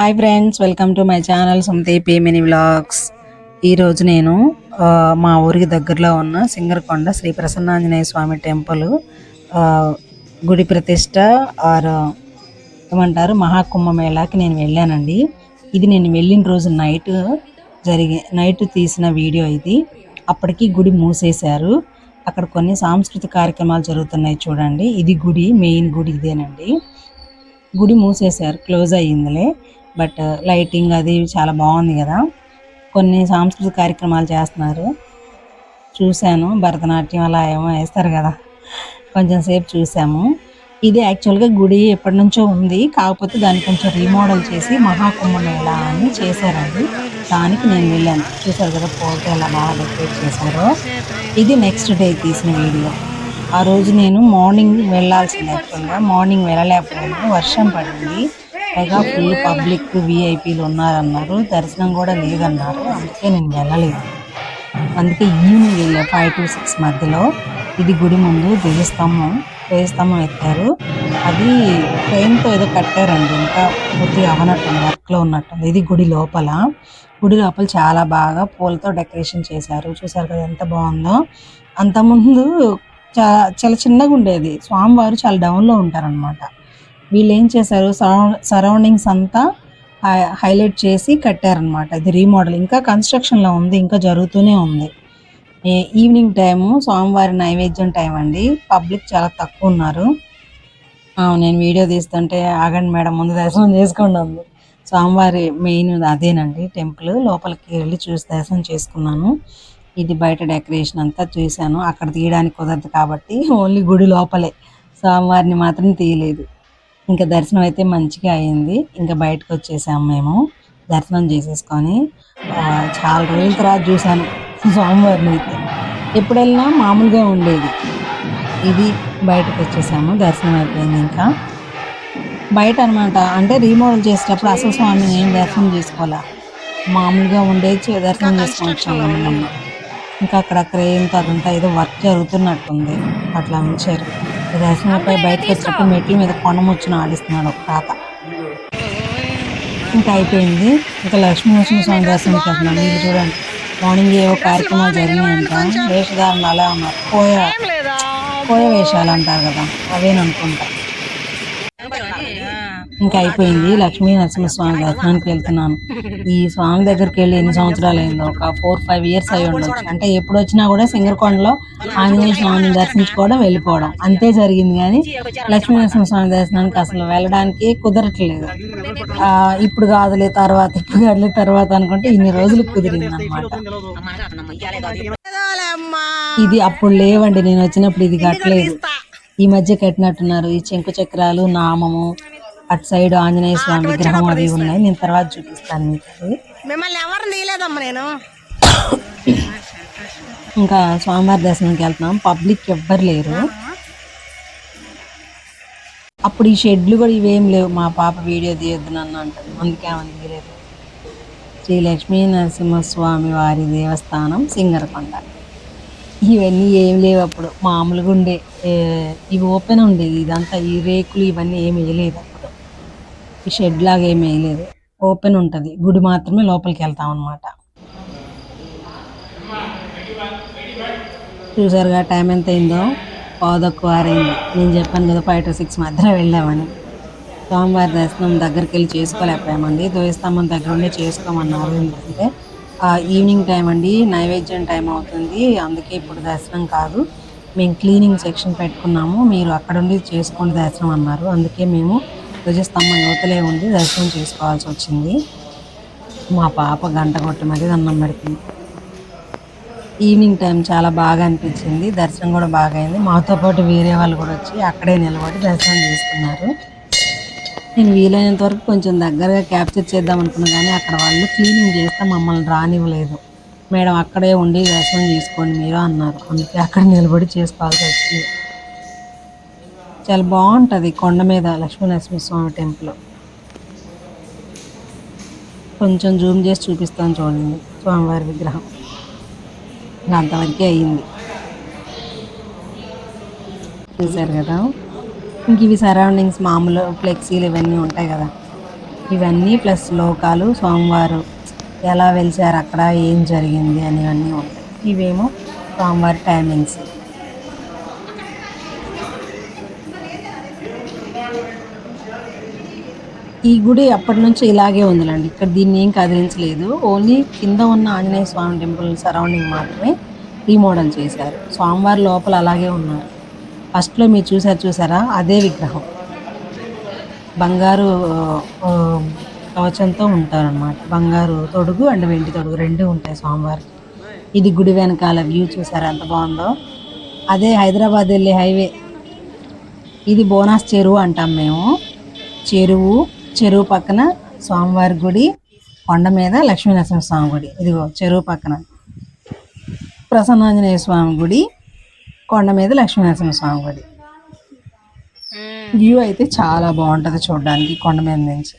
Hi friends welcome to my channel Sumathi Pemini vlogs ఈరోజు నేను మా ఊరికి దగ్గరలో ఉన్న సింగర్కొండ శ్రీ ప్రసన్నాంజనేయ స్వామి టెంపుల్ గుడి ప్రతిష్ట ఆర్ ఏమంటారు మహాకుంభమేళాకి నేను వెళ్ళానండి. ఇది నేను వెళ్ళిన రోజు నైట్ జరిగే నైట్ తీసిన వీడియో ఇది. అప్పటికి గుడి మూసేశారు. అక్కడ కొన్ని సాంస్కృతిక కార్యక్రమాలు జరుగుతున్నాయి చూడండి. ఇది గుడి మెయిన్ గుడి ఇదేనండి. గుడి మూసేశారు క్లోజ్ అయ్యిందిలే. బట్ లైటింగ్ అది చాలా బాగుంది కదా. కొన్ని సాంస్కృతిక కార్యక్రమాలు చేస్తున్నారు. చూశాను భరతనాట్యం అలా ఏమో వేస్తారు కదా. కొంచెం సేపు చూసాము ఇది యాక్చువల్గా గుడి ఎప్పటి నుంచో ఉంది. కాకపోతే దాన్ని కొంచెం రీమోడల్ చేసి మహాకుంభమేళ అని చేశారండి. దానికి నేను వెళ్ళాను. చూసారు కదా పోతే ఎలా బాగా డెకరేట్ చేశారో. ఇది నెక్స్ట్ డే తీసిన వీడియో. ఆ రోజు నేను మార్నింగ్ వెళ్ళాల్సింది యాక్చువల్గా మార్నింగ్ వెళ్ళలేకపోయాను. వర్షం పడింది. పైగా ఫుల్ పబ్లిక్ విఐపీలు ఉన్నారన్నారు. దర్శనం కూడా లేదన్నారు. అందుకే నేను వెళ్ళలేదు. అందుకే ఈవినింగ్ వెళ్ళా ఫైవ్ టు సిక్స్ మధ్యలో. ఇది గుడి ముందు దేవస్తంభం దేవస్తంభం ఎత్తారు అది ట్రైన్తో ఏదో కట్టారండి. ఇంకా పూర్తిగా అవనట్టుంది. వర్క్లో ఉన్నట్టుంది. ఇది గుడి లోపల. గుడి లోపల చాలా బాగా పూలతో డెకరేషన్ చేశారు. చూసారు కదా ఎంత బాగుందో. అంతకుముందు చాలా చిన్నగా ఉండేది. స్వామివారు చాలా డౌన్లో ఉంటారనమాట వీళ్ళు ఏం చేశారు సరౌండింగ్స్ అంతా హై- హైలైట్ చేసి కట్టారనమాట ఇది రీమోడల్. ఇంకా కన్స్ట్రక్షన్లో ఉంది. ఇంకా జరుగుతూనే ఉంది. ఈవినింగ్ టైము స్వామివారి నైవేద్యం టైం అండి. పబ్లిక్ చాలా తక్కువ ఉన్నారు. నేను వీడియో తీస్తుంటే ఆగండి మేడం ముందు దర్శనం చేసుకోండి ఉంది స్వామివారి మెయిన్ అదేనండి టెంపుల్. లోపలికి వెళ్ళి చూసి దర్శనం చేసుకున్నాను. ఇది బయట డెకరేషన్ అంతా చూశాను. అక్కడ తీయడానికి కుదరదు కాబట్టి ఓన్లీ గుడి లోపలే. స్వామివారిని మాత్రం తీయలేదు. ఇంకా దర్శనం అయితే మంచిగా అయింది. ఇంకా బయటకు వచ్చేసాము మేము. దర్శనం చేసేసుకొని చాలా రోజుల తర్వాత చూశాను స్వామివారిని అయితే. ఎప్పుడు వెళ్ళినా మామూలుగా ఉండేది. ఇది బయటకు వచ్చేసాము దర్శనం అయిపోయింది ఇంకా. బయట అనమాట అంటే రీమోడల్ చేసేటప్పుడు అసలు స్వామిని ఏం దర్శనం చేసుకోవాలా? మామూలుగా ఉండేది దర్శనం చేసుకొని వచ్చాము ఇంకా అక్కడ క్రేన్తో అదంతా ఏదో వర్క్ జరుగుతున్నట్టుంది. అట్లా ఉంచారు. దర్శనం అయిపోయి బయటకు వచ్చేటప్పుడు మెట్ల మీద కొండముచ్చును ఆడిస్తున్నాడు ఒక తాత. ఇంకా అయిపోయింది. ఇంకా లక్ష్మీ నరసింహస్వామి దర్శనంకి వెళ్తున్నాం మీరు చూడండి. మార్నింగ్ ఏవో కార్యక్రమాలు జరిగినాయంట. వేషధారణ అలా ఉన్నారు. పోయ పోయ వేషాలు అంటారు కదా. అవేననుకుంటా. ఇంకా అయిపోయింది. లక్ష్మీ నరసింహస్వామి దర్శనానికి వెళ్తున్నాను. ఈ స్వామి దగ్గరికి వెళ్ళి ఎన్ని సంవత్సరాలు అయిందో? ఒక ఫోర్ ఫైవ్ ఇయర్స్ అయి ఉండొచ్చు. అంటే ఎప్పుడు వచ్చినా కూడా సింగరకొండలో ఆంజనేయ స్వామిని దర్శించుకోవడం వెళ్ళిపోవడం అంతే జరిగింది. కానీ లక్ష్మీ నరసింహస్వామి దర్శనానికి అసలు వెళ్ళడానికి కుదరట్లేదు. ఇప్పుడు కాదులే తర్వాత ఇప్పుడు కాదులే తర్వాత అనుకుంటే ఇన్ని రోజులు కుదిరింది అనమాట ఇది అప్పుడు లేవండి నేను వచ్చినప్పుడు ఇది కట్టలేదు. ఈ మధ్య కట్టినట్టున్నారు. ఈ చెంకు చక్రాలు నామము అటు సైడ్ ఆంజనేయ స్వామి విగ్రహం అవి ఉన్నాయి. నేను తర్వాత చూపిస్తాను మీకు. మిమ్మల్ని ఎవరు తీయలేదమ్మా నేను? ఇంకా స్వామివారి దర్శనంకి వెళ్తున్నాం. పబ్లిక్ ఎవ్వరు లేరు. అప్పుడు ఈ షెడ్లు కూడా ఇవేం లేవు. మా పాప వీడియో తీయొద్దు నన్ను అంటుంది. అందుకే ఆమె తీయలేదు. శ్రీ లక్ష్మీ నరసింహస్వామి వారి దేవస్థానం సింగరకొండ. ఇవన్నీ ఏం లేవు అప్పుడు. మామూలుగా ఉండే ఇవి ఓపెన్ ఉండేది ఇదంతా ఈ రేకులు ఇవన్నీ ఏమి వేయలేదు. ఈ షెడ్ లాగా ఏమి వేయలేదు ఓపెన్ ఉంటుంది. గుడి మాత్రమే లోపలికి వెళ్తాం అనమాట చూసారుగా టైం ఎంత అయిందో? పావుదక్కువ ఆరైంది. నేను చెప్పాను కదా ఫైవ్ టు సిక్స్ మధ్యలో వెళ్ళామని. సోమవారి దర్శనం దగ్గరికి వెళ్ళి చేసుకోలేకపోయామండి. ద్వయస్తంభం దగ్గర ఉండి చేసుకోమన్నారు ఎందుకంటే ఈవినింగ్ టైం అండి నైవేద్యం టైం అవుతుంది. అందుకే ఇప్పుడు దర్శనం కాదు. మేము క్లీనింగ్ సెక్షన్ పెట్టుకున్నాము. మీరు అక్కడ ఉండి చేసుకోండి దర్శనం అన్నారు. అందుకే మేము ధ్వజస్తంభం యువతలే ఉండి దర్శనం చేసుకోవాల్సి వచ్చింది. మా పాప గంట కొట్టి మరీ దండం పెడుతుంది. ఈవినింగ్ టైం చాలా బాగా అనిపించింది. దర్శనం కూడా బాగా అయింది. మాతో పాటు వేరే వాళ్ళు కూడా వచ్చి అక్కడే నిలబడి దర్శనం చేసుకున్నారు. నేను వీలైనంత వరకు కొంచెం దగ్గరగా క్యాప్చర్ చేద్దాం అనుకున్నాను కానీ అక్కడ వాళ్ళు క్లీనింగ్ చేస్తే మమ్మల్ని రానివ్వలేదు. మేడం అక్కడే ఉండి దర్శనం చేసుకోండి మీరు అన్నారు. అందుకే అక్కడ నిలబడి చేసుకోవాల్సి వచ్చింది. చాలా బాగుంటుంది కొండ మీద లక్ష్మీనరసింహస్వామి టెంపుల్ కొంచెం జూమ్ చేసి చూపిస్తాను చూడండి స్వామివారి విగ్రహం. ఇంకా అంతవరకే అయ్యింది చూసారు కదా? ఇంక ఇవి సరౌండింగ్స్ మామూలు ఫ్లెక్సీలు ఇవన్నీ ఉంటాయి కదా. ఇవన్నీ ప్లస్ శ్లోకాలు స్వామివారు ఎలా వెలిసారు అక్కడ ఏం జరిగింది అనేవన్నీ ఉంటాయి. ఇవేమో స్వామివారి టైమింగ్స్ ఈ గుడి అప్పటి నుంచి ఇలాగే ఉందిలండి. ఇక్కడ దీన్ని ఏం కదిలించలేదు. ఓన్లీ కింద ఉన్న ఆంజనేయ స్వామి టెంపుల్ సరౌండింగ్ మాత్రమే రీమోడల్ చేశారు. స్వామివారి లోపల అలాగే ఉన్నారు. ఫస్ట్లో మీరు చూసారు చూసారా? అదే విగ్రహం. బంగారు కవచంతో ఉంటారనమాట బంగారు తొడుగు అండ్ వెండి తొడుగు రెండు ఉంటాయి స్వామివారికి. ఇది గుడి వెనకాల వ్యూ చూసారా? ఎంత బాగుందో. అదే హైదరాబాద్ వెళ్ళే హైవే. ఇది బోనాస్ చెరువు అంటాం మేము. చెరువు చెరువు పక్కన స్వామివారి గుడి కొండ మీద లక్ష్మీనరసింహ స్వామి గుడి. ఇదిగో చెరువు పక్కన. ప్రసన్నాంజనేయ స్వామి గుడి కొండ మీద లక్ష్మీనరసింహ స్వామి గుడి. వ్యూ అయితే చాలా బాగుంటుంది చూడడానికి కొండ మీద నుంచి.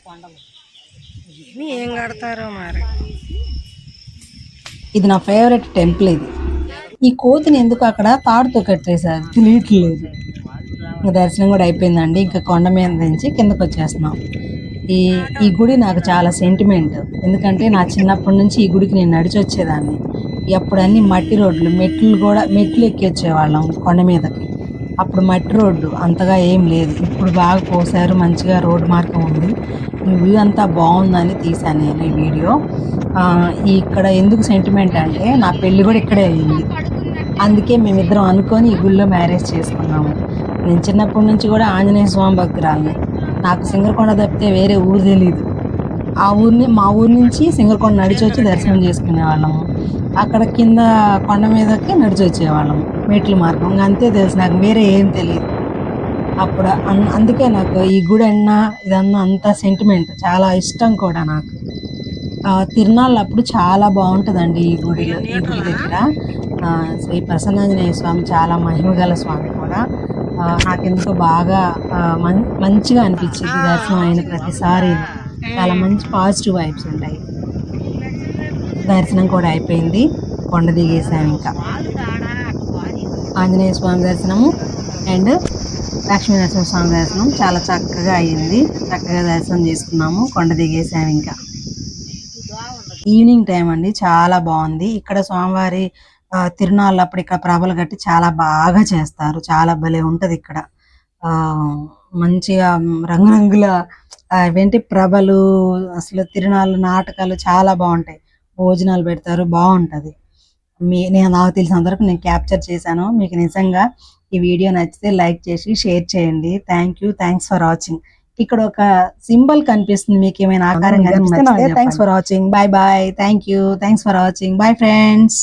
ఏం కడతారో మరి? ఇది నా ఫేవరెట్ టెంపుల్ ఇది. ఈ కోతిని ఎందుకు అక్కడ తాడుతో కట్టేశారు? తెలియట్లేదు. ఇంకా దర్శనం కూడా అయిపోయిందండి. ఇంకా కొండ మీద నుంచి కిందకు వచ్చేస్తున్నాం. ఈ ఈ గుడి నాకు చాలా సెంటిమెంట్ ఎందుకంటే నా చిన్నప్పటి నుంచి ఈ గుడికి నేను నడిచి వచ్చేదాన్ని అప్పుడు అన్ని మట్టి రోడ్లు మెట్లు కూడా మెట్లు ఎక్కి వచ్చేవాళ్ళం కొండ మీదకి. అప్పుడు మట్టి రోడ్డు అంతగా ఏం లేదు. ఇప్పుడు బాగా పోసారు మంచిగా రోడ్డు మార్గం ఉంది. ఈ వ్యూ అంతా బాగుందని తీశాను నేను ఈ వీడియో. ఇక్కడ ఎందుకు సెంటిమెంట్ అంటే నా పెళ్ళి కూడా ఇక్కడే అయింది. అందుకే మేమిద్దరం అనుకొని ఈ గుళ్ళో మ్యారేజ్ చేసుకున్నాము. నేను చిన్నప్పటి నుంచి కూడా ఆంజనేయ స్వామి భక్తురాలని. నాకు సింగరకొండ తప్పితే వేరే ఊరు తెలియదు ఆ ఊరిని మా ఊరి నుంచి సింగరకొండ నడిచి వచ్చి దర్శనం చేసుకునే వాళ్ళము అక్కడ కింద కొండ మీదకి నడిచి వచ్చేవాళ్ళము మెట్ల మార్గం. ఇంకా అంతే తెలుసు నాకు వేరే ఏం తెలియదు అప్పుడు అన్- అందుకే నాకు ఈ గుడి అన్నా ఇదన్నా అంత సెంటిమెంట్ చాలా ఇష్టం కూడా నాకు. తిరునాళ్ళు అప్పుడు చాలా బాగుంటుందండి ఈ గుడి ఈ గుడి దగ్గర. శ్రీ ప్రసన్నాంజనేయ స్వామి చాలా మహిమగల స్వామి కూడా. నాకెందుకో బాగా మం- మంచిగా అనిపించింది దర్శనం అయిన ప్రతిసారి. చాలా మంచి పాజిటివ్ వైబ్స్ ఉంటాయి. దర్శనం కూడా అయిపోయింది. కొండ దిగేసాం ఇంకా. ఆంజనేయ స్వామి దర్శనము అండ్ లక్ష్మీ స్వామి దర్శనం చాలా చక్కగా అయ్యింది. చక్కగా దర్శనం చేసుకున్నాము. కొండ దిగేసాము ఇంకా. ఈవినింగ్ టైం అండి. చాలా బాగుంది. ఇక్కడ స్వామివారి తిరునాళ్ళు అప్పుడు ఇక్కడ ప్రభలు కట్టి చాలా బాగా చేస్తారు. చాలా భలే ఉంటది ఇక్కడ. ఆ మంచిగా రంగురంగుల ఏంటి ప్రభలు అసలు తిరునాళ్ళు నాటకాలు చాలా బాగుంటాయి. భోజనాలు పెడతారు బాగుంటది. మీ నేను నాకు తెలిసినంత వరకు నేను క్యాప్చర్ చేశాను. మీకు నిజంగా ఈ వీడియో నచ్చితే లైక్ చేసి షేర్ చేయండి. Thank you thanks for watching ఇక్కడ ఒక సింబల్ కనిపిస్తుంది మీకు ఏమైనా ఆకారం కనిపిస్తే thanks for watching bye bye thank you thanks for watching bye friends